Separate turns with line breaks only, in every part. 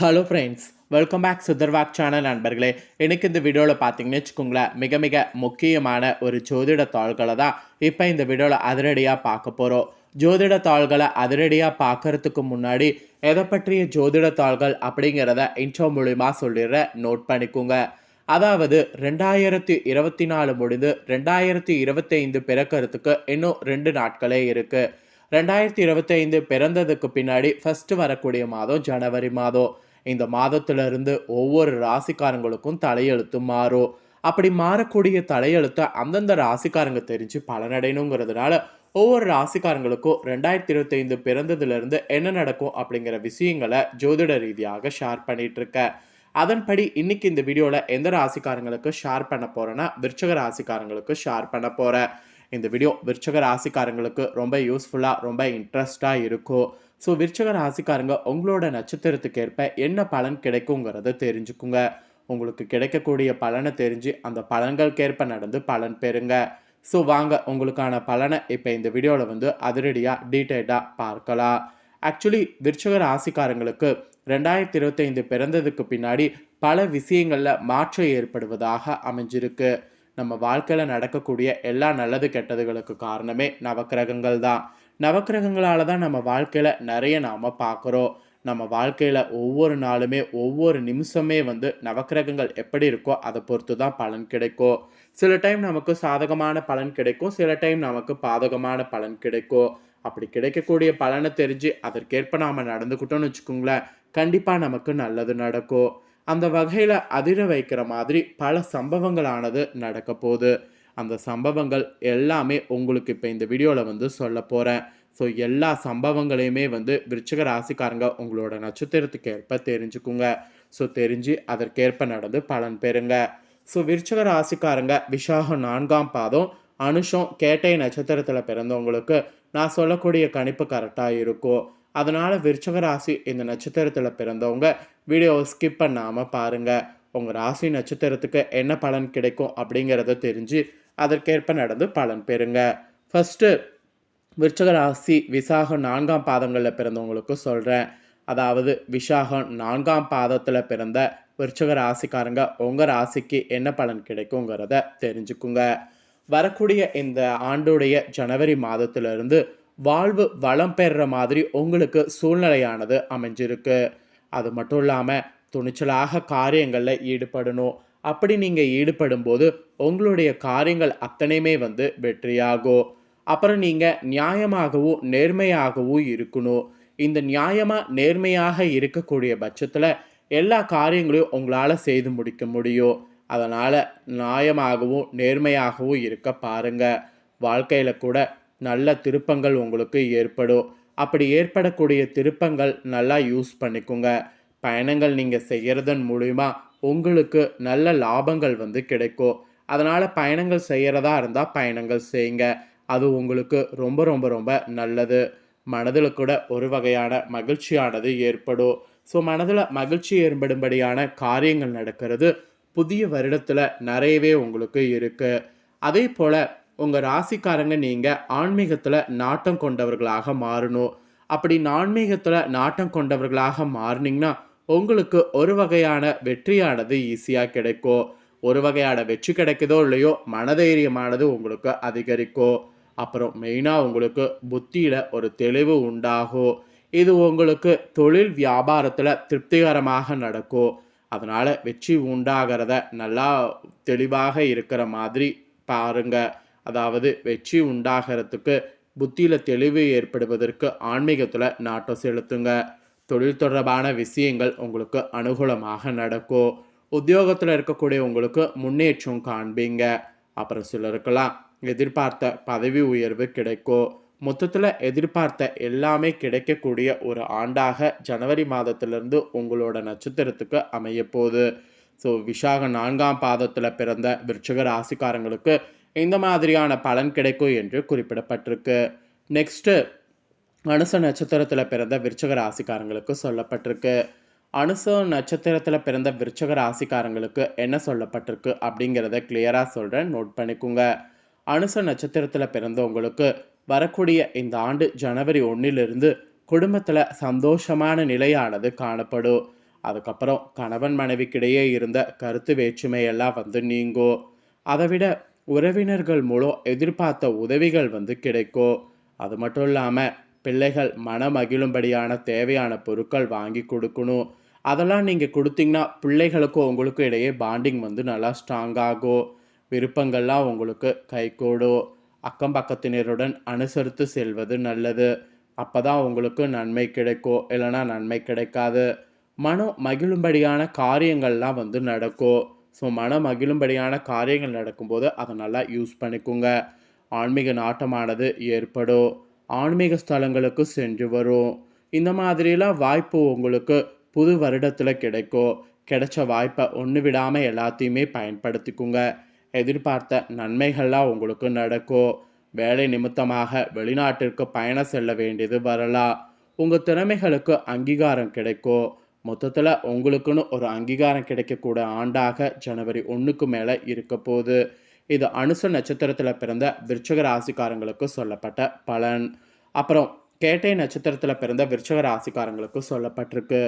Hello friends welcome back சுதர்வாக் channel நண்பர்களே. எனக்கு இந்த வீடியோவில் பார்த்தீங்கன்னு வச்சுக்கோங்களேன் மிக மிக முக்கியமான ஒரு ஜோதிட தாள்களை தான் இப்போ இந்த வீடியோவில் அதிரடியாக பார்க்க போகிறோம் ஜோதிட தாள்களை அதிரடியாக பார்க்கறதுக்கு முன்னாடி எதை பற்றிய ஜோதிட தாள்கள் அப்படிங்கிறத இன்ட்ரோ மூலிமா சொல்லிடுறேன் நோட் பண்ணிக்கோங்க. அதாவது ரெண்டாயிரத்தி இருபத்தி நாலு முடிந்து ரெண்டாயிரத்தி இருபத்தைந்து பிறக்கிறதுக்கு இன்னும் ரெண்டு நாட்களே இருக்குது ரெண்டாயிரத்தி இருபத்தைந்து பிறந்ததுக்கு பின்னாடி ஃபஸ்ட்டு வரக்கூடிய மாதம் ஜனவரி மாதம். இந்த மாதத்திலிருந்து ஒவ்வொரு ராசிக்காரங்களுக்கும் தலையெழுத்து மாறும். அப்படி மாறக்கூடிய தலையெழுத்தை அந்தந்த ராசிக்காரங்க தெரிஞ்சு பலனடையணுங்கிறதுனால ஒவ்வொரு ராசிக்காரங்களுக்கும் ரெண்டாயிரத்தி இருபத்தைந்து பிறந்ததுலேருந்து என்ன நடக்கும் அப்படிங்கிற விஷயங்களை ஜோதிட ரீதியாக ஷேர் பண்ணிட்டு இருக்கேன் அதன்படி இன்னைக்கு இந்த வீடியோவில் எந்த ராசிக்காரங்களுக்கு ஷேர் பண்ண போகிறேன்னா விருச்சக ராசிக்காரங்களுக்கு ஷேர் பண்ண போகிறேன் இந்த வீடியோ விருச்சக ராசிக்காரங்களுக்கு ரொம்ப யூஸ்ஃபுல்லாக ரொம்ப இன்ட்ரெஸ்டாக இருக்கும் ஸோ விருச்சக ராசிக்காரங்க உங்களோட நட்சத்திரத்துக்கு ஏற்ப என்ன பலன் கிடைக்குங்கிறத தெரிஞ்சுக்குங்க. உங்களுக்கு கிடைக்கக்கூடிய பலனை தெரிஞ்சு அந்த பலன்களுக்கேற்ப நடந்து பலன் பெறுங்க. ஸோ வாங்க உங்களுக்கான பலனை இப்போ இந்த வீடியோவில் வந்து அதிரடியாக டீட்டெயிலாக பார்க்கலாம். ஆக்சுவலி விருச்சக ராசிக்காரங்களுக்கு ரெண்டாயிரத்தி இருபத்தைந்து பிறந்ததுக்கு பின்னாடி பல விஷயங்களில் மாற்றம் ஏற்படுவதாக அமைஞ்சிருக்கு. நம்ம வாழ்க்கையில் நடக்கக்கூடிய எல்லா நல்லது கெட்டதுகளுக்கு காரணமே நவக்கிரகங்கள் தான் நவக்கிரகங்களால தான் நம்ம வாழ்க்கையில் நிறைய நாம் பார்க்குறோம். நம்ம வாழ்க்கையில் ஒவ்வொரு நாளுமே ஒவ்வொரு நிமிஷமே வந்து நவக்கிரகங்கள் எப்படி இருக்கோ அதை பொறுத்து தான் பலன் கிடைக்கும். சில டைம் நமக்கு சாதகமான பலன் கிடைக்கும் சில டைம் நமக்கு பாதகமான பலன் கிடைக்கும். அப்படி கிடைக்கக்கூடிய பலனை தெரிஞ்சு அதற்கேற்ப நாம் நடந்துக்கிட்டோம்னு வச்சுக்கோங்களேன் கண்டிப்பாக நமக்கு நல்லது நடக்கும். அந்த வகையில் அதிர வைக்கிற மாதிரி பல சம்பவங்களானது நடக்க போகுது. அந்த சம்பவங்கள் எல்லாமே உங்களுக்கு இப்போ இந்த வீடியோவில் வந்து சொல்ல போகிறேன் ஸோ எல்லா சம்பவங்களையுமே வந்து விருச்சிக ராசிக்காரங்க உங்களோட நட்சத்திரத்துக்கு ஏற்ப தெரிஞ்சுக்குங்க. ஸோ தெரிஞ்சு அதற்கேற்ப நடந்து பலன் பெறுங்க. ஸோ விருச்சிக ராசிக்காரங்க விஷாகம் நான்காம் பாதம் அனுஷம் கேட்டை நட்சத்திரத்தில் பிறந்தவங்களுக்கு நான் சொல்லக்கூடிய கணிப்பு கரெக்டாக இருக்கும். அதனால் விருச்சக ராசி இந்த நட்சத்திரத்தில் பிறந்தவங்க வீடியோவை ஸ்கிப் பண்ணாமல் பாருங்கள் உங்கள் ராசி நட்சத்திரத்துக்கு என்ன பலன் கிடைக்கும் அப்படிங்கிறத தெரிஞ்சு அதற்கேற்ப நடந்து பலன் பெறுங்க. ஃபஸ்ட்டு விருச்சக ராசி விசாகம் நான்காம் பாதங்களில் பிறந்தவங்களுக்கு சொல்கிறேன் அதாவது விசாகம் நான்காம் பாதத்தில் பிறந்த விருச்சக ராசிக்காரங்க உங்கள் ராசிக்கு என்ன பலன் கிடைக்குங்கிறத தெரிஞ்சுக்குங்க. வரக்கூடிய இந்த ஆண்டுடைய ஜனவரி மாதத்திலிருந்து வாழ்வு வளம் பெறுற மாதிரி உங்களுக்கு சூழ்நிலையானது அமைஞ்சிருக்கு. அது மட்டும் இல்லாமல் துணிச்சலாக காரியங்களில் ஈடுபடணும். அப்படி நீங்கள் ஈடுபடும்போது உங்களுடைய காரியங்கள் அத்தனையுமே வந்து வெற்றியாகும். அப்புறம் நீங்கள் நியாயமாகவும் நேர்மையாகவும் இருக்கணும். இந்த நியாயமாக நேர்மையாக இருக்கக்கூடிய பட்சத்தில் எல்லா காரியங்களையும் உங்களால் செய்து முடிக்க முடியும். அதனால் நியாயமாகவும் நேர்மையாகவும் இருக்க பாருங்கள் வாழ்க்கையில் கூட நல்ல திருப்பங்கள் உங்களுக்கு ஏற்படும். அப்படி ஏற்படக்கூடிய திருப்பங்கள் நல்லா யூஸ் பண்ணிக்கோங்க. பயணங்கள் நீங்கள் செய்கிறதன் மூலிமா உங்களுக்கு நல்ல லாபங்கள் வந்து கிடைக்கும். அதனால் பயணங்கள் செய்கிறதா இருந்தால் பயணங்கள் செய்யுங்க. அது உங்களுக்கு ரொம்ப ரொம்ப ரொம்ப நல்லது. மனதில் கூட ஒரு வகையான மகிழ்ச்சியானது ஏற்படும். ஸோ மனதில் மகிழ்ச்சி ஏற்படும்படியான காரியங்கள் நடக்கிறது புதிய வருடத்தில் நிறையவே உங்களுக்கு இருக்குது அதே போல் உங்கள் ராசிக்காரங்க நீங்கள் ஆன்மீகத்தில் நாட்டம் கொண்டவர்களாக மாறணும். அப்படி ஆன்மீகத்தில் நாட்டம் கொண்டவர்களாக மாறினீங்கன்னா உங்களுக்கு ஒரு வகையான வெற்றியானது ஈஸியாக கிடைக்கும். ஒரு வகையான வெற்றி கிடைக்குதோ இல்லையோ மனதைரியமானது உங்களுக்கு அதிகரிக்கும். அப்புறம் மெயினாக உங்களுக்கு புத்தியில் ஒரு தெளிவு உண்டாகும். இது உங்களுக்கு தொழில் வியாபாரத்தில் திருப்திகரமாக நடக்கும். அதனால் வெற்றி உண்டாகிறத நல்லா தெளிவாக இருக்கிற மாதிரி பாருங்கள் அதாவது வெற்றி உண்டாகிறதுக்கு புத்தியில் தெளிவு ஏற்படுவதற்கு ஆன்மீகத்தில் நாட்டம் செலுத்துங்க. தொழில் தொடர்பான விஷயங்கள் உங்களுக்கு அனுகூலமாக நடக்கும். உத்தியோகத்தில் இருக்கக்கூடிய உங்களுக்கு முன்னேற்றம் காண்பீங்க. அப்புறம் சிலருக்கெல்லாம் எதிர்பார்த்த பதவி உயர்வு கிடைக்கும். மொத்தத்தில் எதிர்பார்த்த எல்லாமே கிடைக்கக்கூடிய ஒரு ஆண்டாக ஜனவரி மாதத்திலிருந்து உங்களோட நட்சத்திரத்துக்கு அமைய போகுது ஸோ விஷாக நான்காம் பாதத்தில் பிறந்த விருட்சக ராசிக்காரங்களுக்கு இந்த மாதிரியான பலன் கிடைக்கும் என்று குறிப்பிடப்பட்டிருக்கு. நெக்ஸ்ட்டு அனுச நட்சத்திரத்தில் பிறந்த விருச்சக ராசிக்காரங்களுக்கு சொல்லப்பட்டிருக்கு. அனுச நட்சத்திரத்தில் பிறந்த விருச்சக ராசிக்காரங்களுக்கு என்ன சொல்லப்பட்டிருக்கு அப்படிங்கிறத கிளியராக சொல்கிறேன் நோட் பண்ணிக்கோங்க. அனுச நட்சத்திரத்தில் பிறந்தவங்களுக்கு வரக்கூடிய இந்த ஆண்டு ஜனவரி ஒன்றிலிருந்து குடும்பத்தில் சந்தோஷமான நிலையானது காணப்படும். அதுக்கப்புறம் கணவன் மனைவிக்கிடையே இருந்த கருத்து வேற்றுமையெல்லாம் வந்து நீங்கும். அதை விட உறவினர்கள் மூலம் எதிர்பார்த்த உதவிகள் வந்து கிடைக்கும் அது மட்டும் இல்லாமல் பிள்ளைகள் மன மகிழும்படியான தேவையான பொருட்கள் வாங்கி கொடுக்கணும் அதெல்லாம் நீங்கள் கொடுத்தீங்கன்னா பிள்ளைகளுக்கும் உங்களுக்கும் இடையே பாண்டிங் வந்து நல்லா ஸ்ட்ராங்காகும் விருப்பங்கள்லாம் உங்களுக்கு கைகூடும் அக்கம் பக்கத்தினருடன் அனுசரித்து செல்வது நல்லது. அப்போ தான் உங்களுக்கு நன்மை கிடைக்கும் இல்லைன்னா நன்மை கிடைக்காது. மனம் மகிழும்படியான காரியங்கள்லாம் வந்து நடக்கும் ஸோ மனம் மகிழும்படியான காரியங்கள் நடக்கும்போது அதை நல்லா யூஸ் பண்ணிக்கோங்க. ஆன்மீக நாட்டமானது ஏற்படும். ஆன்மீக ஸ்தலங்களுக்கு சென்று வரும். இந்த மாதிரிலாம் வாய்ப்பு உங்களுக்கு புது வருடத்தில் கிடைக்கும். கிடைச்ச வாய்ப்பை ஒன்று விடாமல் எல்லாத்தையுமே பயன்படுத்திக்குங்க. எதிர்பார்த்த நன்மைகள்லாம் உங்களுக்கு நடக்கும். வேலை நிமித்தமாக வெளிநாட்டிற்கு பயணம் செல்ல வேண்டியது வரலாம். உங்கள் திறமைகளுக்கு அங்கீகாரம் கிடைக்கும். மொத்தத்தில் உங்களுக்குன்னு ஒரு அங்கீகாரம் கிடைக்கக்கூடிய ஆண்டாக ஜனவரி ஒன்றுக்கு மேலே இருக்க போகுது இது அனுச நட்சத்திரத்தில் பிறந்த விருச்சக ராசிக்காரங்களுக்கு சொல்லப்பட்ட பலன். அப்புறம் கேட்டை நட்சத்திரத்தில் பிறந்த விருச்சக ராசிக்காரங்களுக்கு சொல்லப்பட்டிருக்கு.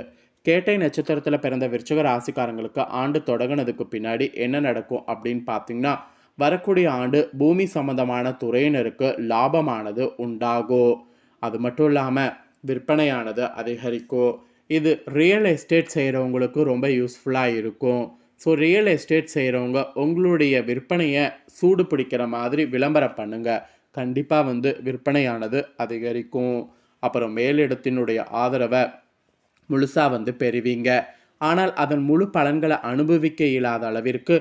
கேட்டை நட்சத்திரத்தில் பிறந்த விருச்சக ராசிக்காரங்களுக்கு ஆண்டு தொடங்கினதுக்கு பின்னாடி என்ன நடக்கும் அப்படின்னு பார்த்தீங்கன்னா வரக்கூடிய ஆண்டு பூமி சம்பந்தமான துறையினருக்கு லாபமானது உண்டாகும். அது மட்டும் இல்லாமல் விற்பனையானது அதிகரிக்கும். இது ரியல் எஸ்டேட் செய்கிறவங்களுக்கு ரொம்ப யூஸ்ஃபுல்லாக இருக்கும். ஸோ ரியல் எஸ்டேட் செய்கிறவங்க உங்களுடைய விற்பனையை சூடு பிடிக்கிற மாதிரி விளம்பரம் பண்ணுங்கள் கண்டிப்பாக வந்து விற்பனையானது அதிகரிக்கும். அப்புறம் மேலிடத்தினுடைய ஆதரவை முழுசாக வந்து பெறுவீங்க. ஆனால் அதன் முழு பலன்களை அனுபவிக்க இயலாத அளவிற்கு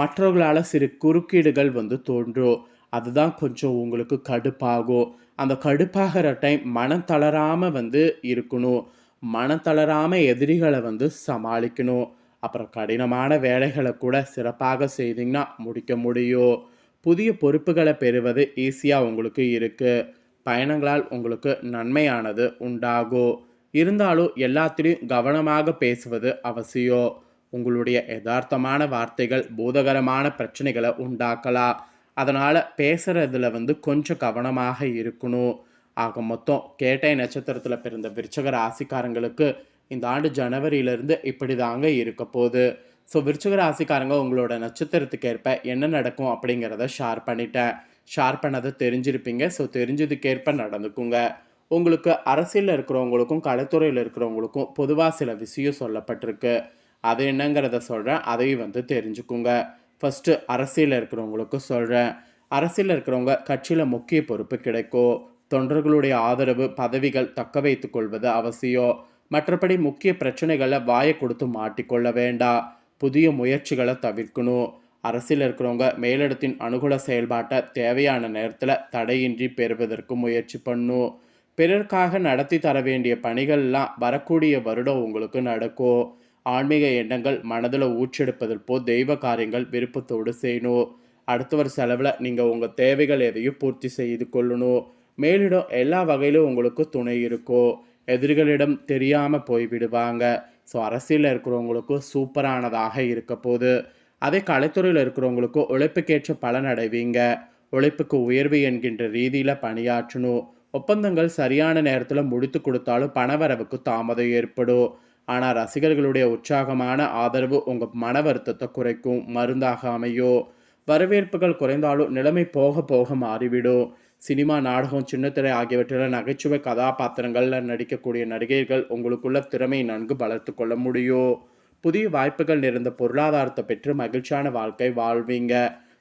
மற்றவர்களால் சிறு குறுக்கீடுகள் வந்து தோன்றும். அதுதான் கொஞ்சம் உங்களுக்கு கடுப்பாகும். அந்த கடுப்பாகிற டைம் மனம் தளராமல் வந்து இருக்கணும். மனம் தளராமல் எதிரிகளை வந்து சமாளிக்கணும். அப்புறம் கடினமான வேலைகளை கூட சிறப்பாக செய்தீங்கன்னா முடிக்க முடியும். புதிய பொறுப்புகளை பெறுவது ஈஸியாக உங்களுக்கு இருக்குது பயணங்களால் உங்களுக்கு நன்மையானது உண்டாகும். இருந்தாலும் எல்லாத்திலையும் கவனமாக பேசுவது அவசியம். உங்களுடைய யதார்த்தமான வார்த்தைகள் பூதகரமான பிரச்சனைகளை உண்டாக்கலாம். அதனால் பேசுகிறதுல வந்து கொஞ்சம் கவனமாக இருக்கணும். ஆக மொத்தம் கேட்டை நட்சத்திரத்தில் பிறந்த விருச்சக ராசிக்காரங்களுக்கு இந்த ஆண்டு ஜனவரியிலேருந்து இப்படி தாங்க இருக்க போகுது. ஸோ விருச்சக ராசிக்காரங்க உங்களோட நட்சத்திரத்துக்கு ஏற்ப என்ன நடக்கும் அப்படிங்கிறத ஷேர் பண்ணிட்டேன். ஷேர் பண்ணதை தெரிஞ்சிருப்பீங்க. ஸோ தெரிஞ்சதுக்கேற்ப நடந்துக்குங்க. உங்களுக்கு அரசியலில் இருக்கிறவங்களுக்கும் கலைத்துறையில் இருக்கிறவங்களுக்கும் பொதுவாக சில விஷயம் சொல்லப்பட்டிருக்கு. அது என்னங்கிறத சொல்கிறேன் அதையும் வந்து தெரிஞ்சுக்குங்க. ஃபஸ்ட்டு அரசியலில் இருக்கிறவங்களுக்கு சொல்கிறேன் அரசியலில் இருக்கிறவங்க கட்சியில் முக்கிய பொறுப்பு கிடைக்கும். தொண்டர்களுடைய ஆதரவு பதவிகள் தக்க வைத்து கொள்வது அவசியம். மற்றபடி முக்கிய பிரச்சனைகளை வாயை கொடுத்து மாட்டிக்கொள்ள வேண்டாம். புதிய முயற்சிகளை தவிர்க்கணும். அரசியல் இருக்கிறவங்க மேலிடத்தின் அனுகூல செயல்பாட்டை தேவையான நேரத்தில் தடையின்றி பெறுவதற்கு முயற்சி பண்ணும். பிறருக்காக நடத்தி தர வேண்டிய பணிகள்லாம் வரக்கூடிய வருடம் உங்களுக்கு நடக்கும். ஆன்மீக எண்ணங்கள் மனதில் ஊற்றெடுப்பதற்போ தெய்வ காரியங்கள் விருப்பத்தோடு செய்யணும். அடுத்தவர் செலவில் நீங்கள் உங்கள் தேவைகள் எதையும் பூர்த்தி செய்து கொள்ளணும். மேலிடம் எல்லா வகையிலும் உங்களுக்கு துணை இருக்கும் எதிரிகளிடம் தெரியாமல் போய்விடுவாங்க. ஸோ அரசியலில் இருக்கிறவங்களுக்கும் சூப்பரானதாக இருக்க போகுது. அதே கலைத்துறையில் இருக்கிறவங்களுக்கும் உழைப்புக்கேற்ற பலன் அடைவீங்க. உழைப்புக்கு உயர்வு என்கின்ற ரீதியில் பணியாற்றணும். ஒப்பந்தங்கள் சரியான நேரத்தில் முடித்து கொடுத்தாலும் பணவரவுக்கு தாமதம் ஏற்படும். ஆனால் ரசிகர்களுடைய உற்சாகமான ஆதரவு உங்கள் மன வருத்தத்தை குறைக்கும். மருந்தாக அமையும். வரவேற்புகள் குறைந்தாலும் நிலைமை போக போக மாறிவிடும். சினிமா நாடகம் சின்னத்திரை ஆகியவற்றில் நகைச்சுவை கதாபாத்திரங்களில் நடிக்கக்கூடிய நடிகைகள் உங்களுக்குள்ள திறமை நன்கு வளர்த்து கொள்ள முடியும். புதிய வாய்ப்புகள் நிறைந்த பொருளாதாரத்தை பெற்று மகிழ்ச்சியான வாழ்க்கை வாழ்வீங்க.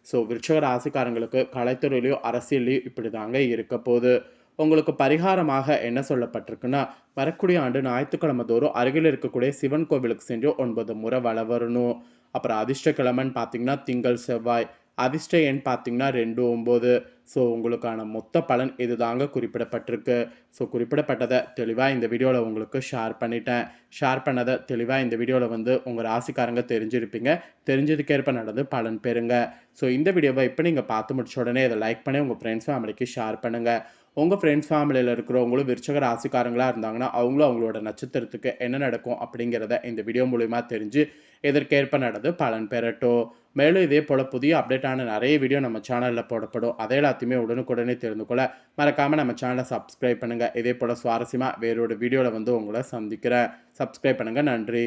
ஸோ விருட்சக ராசிக்காரங்களுக்கு கலைத்துறையிலையும் அரசியலையும் இப்படி தாங்க இருக்க போகுது. உங்களுக்கு பரிகாரமாக என்ன சொல்லப்பட்டிருக்குன்னா வரக்கூடிய ஆண்டு ஞாயிற்றுக்கிழமை தோறும் அருகில் இருக்கக்கூடிய சிவன் கோவிலுக்கு சென்று ஒன்பது முறை வள வரணும். அப்புறம் அதிர்ஷ்ட கிழமைன்னு பார்த்தீங்கன்னா திங்கள் செவ்வாய் அதிர்ஷ்ட எண் பார்த்தீங்கன்னா ரெண்டு ஒம்பது. ஸோ உங்களுக்கான மொத்த பலன் இது தாங்க குறிப்பிடப்பட்டிருக்கு. ஸோ குறிப்பிடப்பட்டதை தெளிவாக இந்த வீடியோவில் உங்களுக்கு ஷேர் பண்ணிட்டேன். ஷேர் பண்ணதை தெளிவாக இந்த வீடியோவில் வந்து உங்கள் ராசிக்காரங்க தெரிஞ்சிருப்பீங்க. தெரிஞ்சதுக்கேற்ப நடந்து பலன் பெறுங்க. ஸோ இந்த வீடியோவை இப்போ நீங்கள் பார்த்து முடிச்ச உடனே இதை லைக் பண்ணி உங்கள் ஃப்ரெண்ட்ஸ் ஃபேமிலிக்கு ஷேர் பண்ணுங்கள் உங்கள் ஃப்ரெண்ட்ஸ் ஃபேமிலியில் இருக்கிறவங்களும் விருச்சக ராசிக்காரங்களாக இருந்தாங்கன்னா அவங்களும் அவங்களோட நட்சத்திரத்துக்கு என்ன நடக்கும் அப்படிங்கிறத இந்த வீடியோ மூலிமா தெரிஞ்சு இதற்கேற்ப நடந்து பலன் பெறட்டும். மேலும் இதே போல் புதிய அப்டேட்டான நிறைய வீடியோ நம்ம சேனலில் போடப்படும். அதை எல்லாத்தையுமே உடனுக்குடனே தெரிந்து கொள்ள மறக்காமல் நம்ம சேனலை சப்ஸ்கிரைப் பண்ணுங்கள் இதே போல் சுவாரஸ்யமாக வேறொரு வீடியோவில் வந்து உங்களை சந்திக்கிறேன். சப்ஸ்கிரைப் பண்ணுங்கள் நன்றி.